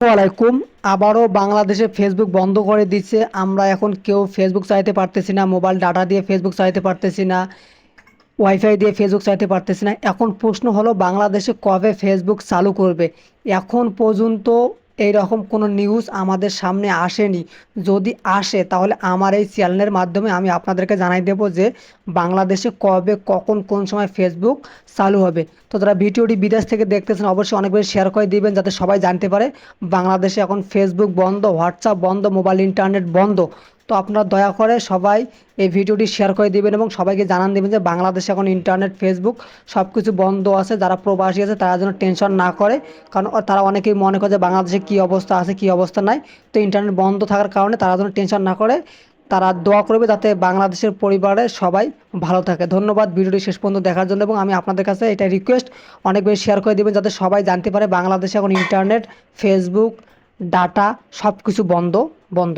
আসসালামাইকুম আবারও বাংলাদেশে ফেসবুক বন্ধ করে দিচ্ছে। আমরা এখন কেউ ফেসবুক চাইতে পারতেছি না মোবাইল ডাটা দিয়ে ফেসবুক চাইতে পারতেছি না ওয়াইফাই দিয়ে ফেসবুক চাইতে পারতেছি না। এখন প্রশ্ন হলো, বাংলাদেশে কবে ফেসবুক চালু করবে? এখন পর্যন্ত এই রকম কোনো নিউজ আমাদের সামনে আসেনি। যদি আসে, তাহলে আমার এই চ্যানেলের মাধ্যমে আমি আপনাদেরকে জানাই দেব যে বাংলাদেশে কবে, কখন, কোন সময় ফেসবুক চালু হবে। তো যারা ভিডিওটি বিদেশ থেকে দেখতেছেন, অবশ্যই অনেক বেশি শেয়ার করে দিবেন, যাতে সবাই জানতে পারে বাংলাদেশে এখন ফেসবুক বন্ধ হোয়াটসঅ্যাপ বন্ধ মোবাইল ইন্টারনেট বন্ধ। তো আপনারা দয়া করে সবাই এই ভিডিওটি শেয়ার করে দিবেন এবং সবাইকে জানান দেবেন যে বাংলাদেশে এখন ইন্টারনেট ফেসবুক সব কিছু বন্ধ আছে, যারা প্রবাসী আছে তারা যেন টেনশন না করে। কারণ তারা অনেকেই মনে করে যে বাংলাদেশে কী অবস্থা আছে, কী অবস্থা নাই। তো ইন্টারনেট বন্ধ থাকার কারণে তারা যেন টেনশন না করে। তারা দোয়া করবে যাতে বাংলাদেশের পরিবারে সবাই ভালো থাকে। ধন্যবাদ, ভিডিওটি শেষ পর্যন্ত দেখার জন্য এবং আমি আপনাদের কাছে এটা রিকোয়েস্ট অনেক বেশি শেয়ার করে দেবেন যাতে সবাই জানতে পারে বাংলাদেশে এখন ইন্টারনেট ফেসবুক ডাটা সব কিছু বন্ধ বন্ধ।